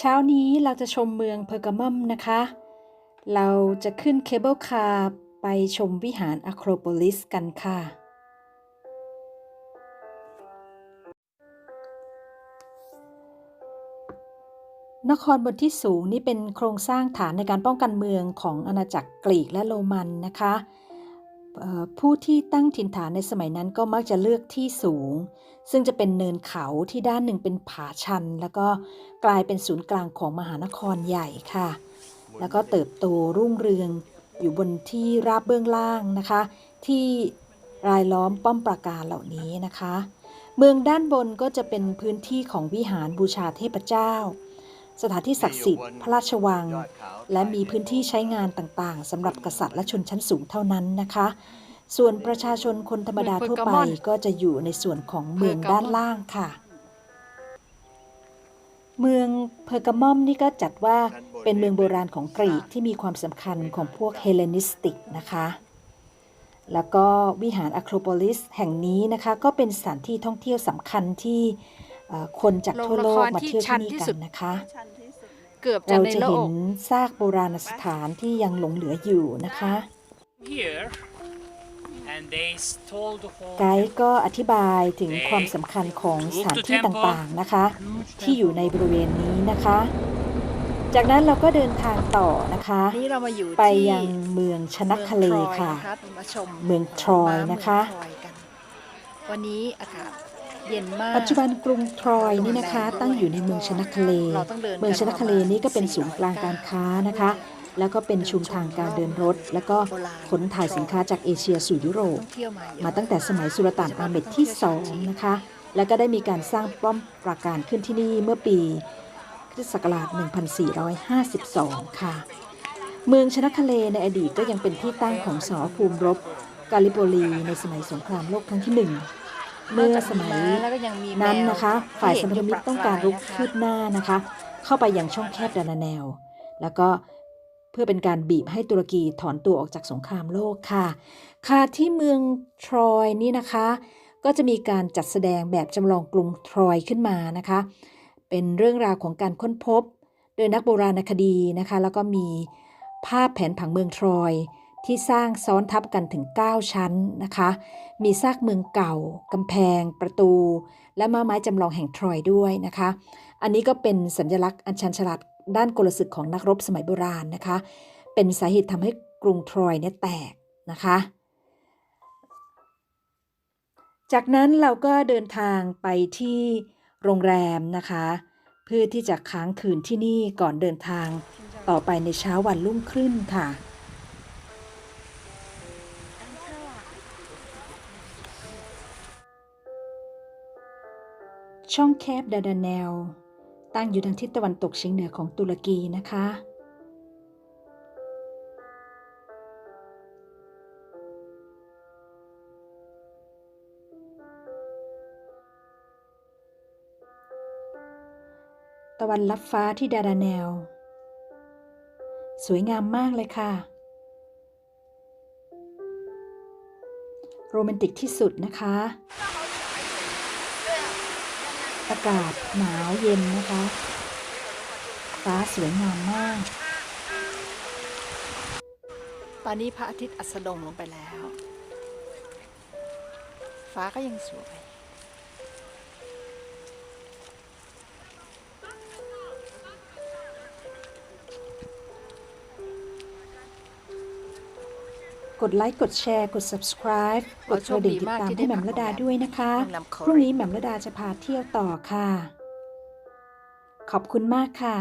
เช้านี้เราจะชมเมืองเพอร์กามอมนะคะ เราจะขึ้นเคเบิลคาร์ไปชมวิหารอะโครโปลิสกันค่ะ นครบนที่สูงนี่เป็นโครงสร้างฐานในการป้องกันเมืองของอาณาจักรกรีกและโรมันนะคะ ผู้ที่ตั้งถิ่นฐานในสมัยนั้นก็มักจะเลือกที่สูง ซึ่งจะเป็นเนินเขาที่ด้านหนึ่งเป็นผาชัน แล้วก็กลายเป็นศูนย์กลางของมหานครใหญ่ค่ะ แล้วก็เติบโตรุ่งเรืองอยู่บนที่ราบเบื้องล่างนะคะ ที่รายล้อมป้อมปราการเหล่านี้นะคะ เมืองด้านบนก็จะเป็นพื้นที่ของวิหารบูชาเทพเจ้า สถานที่ศักดิ์สิทธิ์พระราชวัง และมีพื้นที่ใช้งานต่างๆสำหรับกษัตริย์และชนชั้นสูงเท่านั้นนะคะ ส่วนประชาชนคนธรรมดาทั่วไปก็จะอยู่ในส่วนของเมืองด้านล่างค่ะ เมืองเพอร์กามอมนี่ก็จัดว่าเป็นเมืองโบราณของกรีกที่มีความสำคัญของพวกเฮเลนิสติกนะคะแล้วก็วิหารอะโครโปลิสแห่งนี้นะคะ ก็เป็นสถานที่ท่องเที่ยวสำคัญที่เอ่อ คนจากทั่วโลกมาเที่ยวที่นี่กันนะคะชันที่สุดเกือบจะเราในจะโลเห็ก นซากโบราณสถานที่ยังหลงเหลืออยู่นะคะ here and they stole the whole ไกด์ก็อธิบายถึงความสำคัญของสถานที่ต่างๆนะคะ ที่อยู่ในบริเวณนี้นะคะ จากนั้นเราก็เดินทางต่อนะคะ นี่เรามาอยู่ไปที่ยังเมืองชนะคเลมืองทรอยค่ะนมาชมเมืองทรอยนะคะม้าเมืองทรอยกันวันนี้อากาศ เย็นมาก ปัจจุบันกรุงทรอยนี่นะคะ ตั้งอยู่ในเมืองชนะคเลเราต้องเดินเมืองชนะคเลนี่ก็เป็นศูนย์กลางการค้านะคะ แล้วก็เป็นชุมทางการเดินรถ แล้วก็ขนถ่ายสินค้าจากเอเชียสู่ยุโรปท่องเที่ยวมาเยอะมาตั้งแต่สมัยสุลต่านอาเหม็ดที่2นะคะ แล้วก็ได้มีการสร้างป้อมปราการขึ้นที่นี่เมื่อปีคริสต์ศักราช 1452 ค่ะ เมืองชนะคเลในอดีตก็ยังเป็นที่ตั้งของสอภูมิรบกาลิโปลีในสมัยสงครามโลกครั้งที่หนึ่ง เมื่อสมัยแล้วก็ยังมีแมวนั้นนะคะ ฝ่ายสัมพันธมิตรต้องการรุกที่คืเห็บนอยู่หน้านะคะ เข้าไปยังช่องแคบดานาแนว แล้วก็เพื่อเป็นการบีบให้ตุรกีถอนตัวออกจากสงครามโลกค่ะ ค่ะที่เมืองทรอยนี่นะคะ ก็จะมีการจัดแสดงแบบจำลองกรุงทรอยขึ้นมานะคะ เป็นเรื่องราวของการค้นพบ โดยนักโบราณคดีนะคะ แล้วก็มีภาพแผนผังเมืองทรอย ที่สร้างซ้อนทับกันถึง 9 ชั้นนะคะ มีซากเมืองเก่ากำแพง ประตู และม้าไม้จำลองแห่งทรอยด้วยนะคะ อันนี้ก็เป็นสัญลักษณ์อันชันฉลาดด้านกลศึกของนักรบสมัยโบราณนะคะ เป็นสาเหตุทำให้กรุงทรอยเนี่ยแตกนะคะ จากนั้นเราก็เดินทางไปที่โรงแรมนะคะ เพื่อที่จะค้างคืนที่นี่ก่อนเดินทางต่อไปในเช้าวันรุ่งขึ้นค่ะ ช่องแคบดาดาแนล ตั้งอยู่ทางทิศตะวันตกเฉียงเหนือของตุรกีนะคะ ตะวันลับฟ้าที่ดาดาแนล สวยงามมากเลยค่ะ โรแมนติกที่สุดนะคะ อากาศหนาวเย็นนะคะ ฟ้าสวยงามมาก ตอนนี้พระอาทิตย์อัสดงลงไปแล้ว ฟ้าก็ยังสวย กดไลค์ กดแชร์ กด subscribe กดกระดิ่งติดตามให้แหม่มระดาด้วยนะคะ พรุ่งนี้แหม่มระดาจะพาเที่ยวต่อค่ะ ขอบคุณมากค่ะ